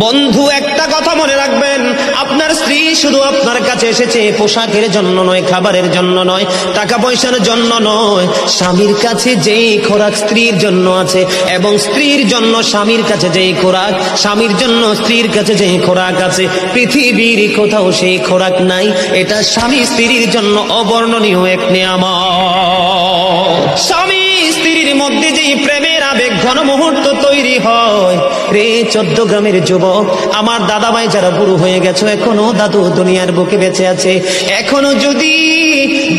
বন্ধু, একটা কথা মনে রাখবেন। আপনার স্ত্রী শুধু আপনার কাছে এসেছে, পোশাকের জন্য নয়, খাবারের জন্য নয় টাকা পয়সার জন্য নয়। স্বামীর কাছে যেই খোরাক স্ত্রীর জন্য আছে এবং স্ত্রীর জন্য স্বামীর কাছে যেই খোরাক, স্বামীর জন্য স্ত্রীর কাছে যেই খোরাক আছে, পৃথিবীর কোথাও সেই খোরাক নাই। এটা স্বামী স্ত্রীর জন্য অবর্ণনীয় এক নিয়ামত। স্বামী স্ত্রীর মধ্যে যেই প্রেমের আবেগ ঘন মুহূর্ত তৈরি হয়। রে চোদ্দ গ্রামের যুবক, আমার দাদা ভাই যারা বুড়ো হয়ে গেছো, এখনও দাদু দুনিয়ার বুকে বেঁচে আছে। এখনও যদি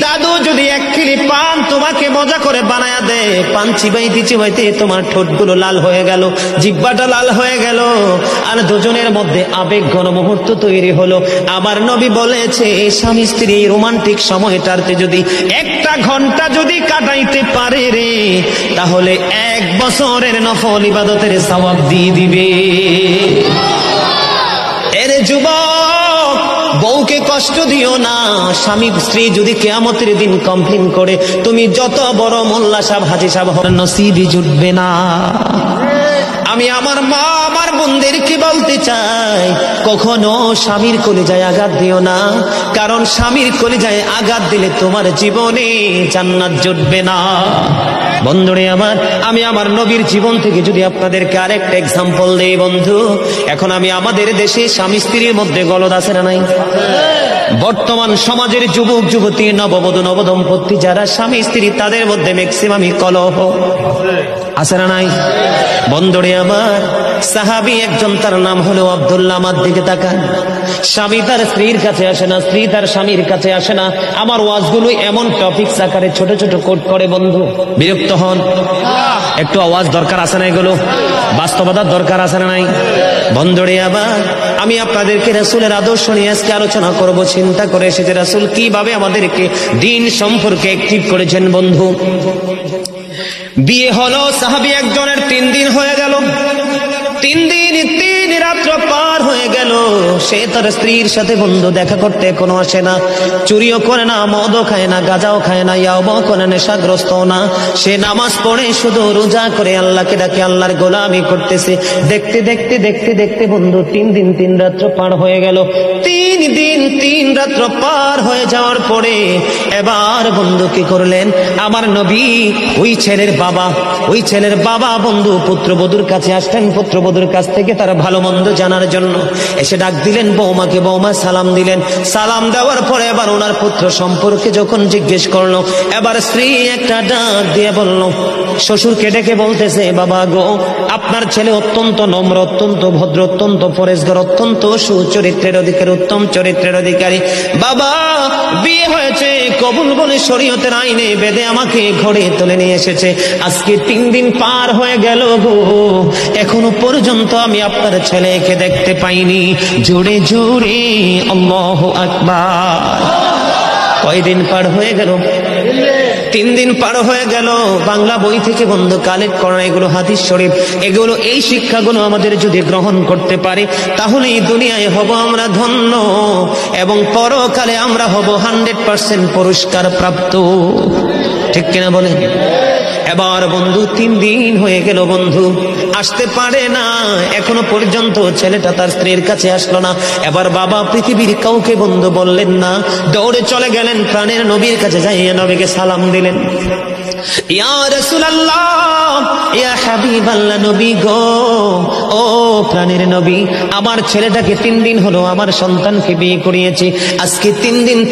দাদু যদি এক কিলি পান, তোমাকে মজা করে বানায়া দেয়। পান চিবাইতে চিবাইতে তোমার ঠোঁটগুলো লাল হয়ে গেল, জিব্বাটা লাল হয়ে গেল। আর দুজনের মধ্যে আবেগ ঘন মুহূর্ত তৈরি হলো। আমার নবী বলেছে, স্বামী স্ত্রী এই রোমান্টিক সময়টাতে যদি একটা ঘণ্টা যদি কাটাইতে পারে রে, তাহলে এক বছরের নফল ইবাদতের সওয়াব দিয়ে দিবে। এর যুবক, বউকে কষ্ট দিও না। স্বামী, স্ত্রী যদি কেয়ামতের দিন কমপ্লেন করে, তুমি যত বড় মোল্লা সাহেব, হাজি সাহেব হন নসিবই জুটবে না। আমি আমার মা, আমার বোনদেরকে বলতে চাই, কখনো স্বামীর কলিজায় আঘাত দিও না। কারণ স্বামীর কলিজায় আঘাত দিলে তোমার জীবনে জান্নাত জুটবে না। বন্ধুরে আমার, আমি আমার নবীর জীবন থেকে যদি আপনাদেরকে আরেকটা এক্সাম্পল দেই বন্ধু, এখন আমি আমাদের দেশে স্বামী স্ত্রীর মধ্যে গলদ আছে না নাই? বর্তমান সমাজের যুবক, যুবতী, নববধূ, নবদম্পতি যারা স্বামী স্ত্রী, তাদের মধ্যে ম্যাক্সিমামই কলহ। আছে না নাই? বন্ধুরে আমার সাহাবি একজন, তার নাম হলো আব্দুল্লাহ আমার দিকে তাকান। স্বামী তার স্ত্রীর কাছে আসে না, স্ত্রী তার স্বামীর কাছে আসে না। আমার ওয়াজগুলো এমন টপিকস আকারে ছোট ছোট কোট করে, বন্ধু, বিরক্ত হন। একটু আওয়াজ দরকার আছে না এগুলো? বাস্তবতার দরকার আছে না নাই? বন্ধুরে আবার আমি আপনাদেরকে রাসুলের আদর্শ নিয়ে আজকে আলোচনা করব, চিন্তা করে এসেছে রাসুল কীভাবে আমাদেরকে দিন সম্পর্কে অ্যাক্টিভ করেছেন, বন্ধু। বিয়ে হলো সাহাবি একজনের তিন দিন হয়ে গেল। তিন দিন তিন রাত্র পার গেল। সে তার স্ত্রীর সাথে বন্ধু দেখা করতে কোনো আসে না। চুরিও করে না, মদও খায় না, গাজাও খায় না ইয়াও করে নেশাগ্রস্ত না। সে নামাজ পড়ে শুধু রোজা করে আল্লাহকে ডাকে, আল্লাহর গোলামি করতেছে। দেখতে দেখতে দেখতে দেখতে বন্ধু তিন দিন, তিন রাত্র পার হয়ে গেল। তিন দিন, তিন রাত্র পার হয়ে যাওয়ার পরে এবার বন্ধু কি করলেন? আমার নবী, ওই ছেলের বাবা, ওই ছেলের বাবা বন্ধু পুত্রবধূর কাছে আসলেন পুত্রবধূর কাছ থেকে তারা ভালো মন্দ জানার জন্য। এসে ডাক দিলেন বৌমাকে বৌমা সালাম দিলেন। সালাম দেওয়ার পরে এবার ওনার পুত্র সম্পর্কে যখন জিজ্ঞেস করল, এবার স্ত্রী একটা ডাক দিয়ে বলল, শ্বশুরকে ডেকে বলতেছে, বাবা গো, আপনার ছেলে অত্যন্ত নম্র, অত্যন্ত ভদ্র, অত্যন্ত পরেশগর অত্যন্ত সুচরিত্রের অধিকারী, উত্তম চরিত্রের অধিকারী। বাবা, বিয়ে হয়েছে, কবুল বলে শরীয়তের আইনে বেদে আমাকে ঘরে তুলে নিয়ে এসেছে। আজকে তিন দিন পার হয়ে গেল গো, এখনও পর্যন্ত আমি আপনার ছেলেকে দেখতে পাইনি। জোরে জোরে, আল্লাহ আকবার। কয়দিন পার হয়ে গেল? তিন দিন পার হয়ে গেল। বাংলা বই থেকে বন্ধু কালেক্ট করা, এগুলো হাদিস শরীফ, এগুলো এই শিক্ষাগুলো আমাদের যদি গ্রহণ করতে পারি তাহলে এই দুনিয়ায় হব আমরা ধন্য এবং পরকালে আমরা হব হান্ড্রেড পার্সেন্ট পুরস্কার প্রাপ্ত ঠিক কিনা বলেন? এবার বন্ধু, তিন দিন হয়ে গেল বন্ধু। আসতে পারে না, এখনও পর্যন্ত ছেলেটা তার স্ত্রীর কাছে আসলো না। এবার বাবা পৃথিবীর কাউকে বন্ধু বললেন না। দৌড়ে চলে গেলেন, প্রাণের নবীর কাছে যাইয়া নবীকে সালাম দিলেন। আমার ছেলেটাকে তিন দিন হলো আমার সন্তানকে বিয়ে করিয়েছি। আজকে তিন দিন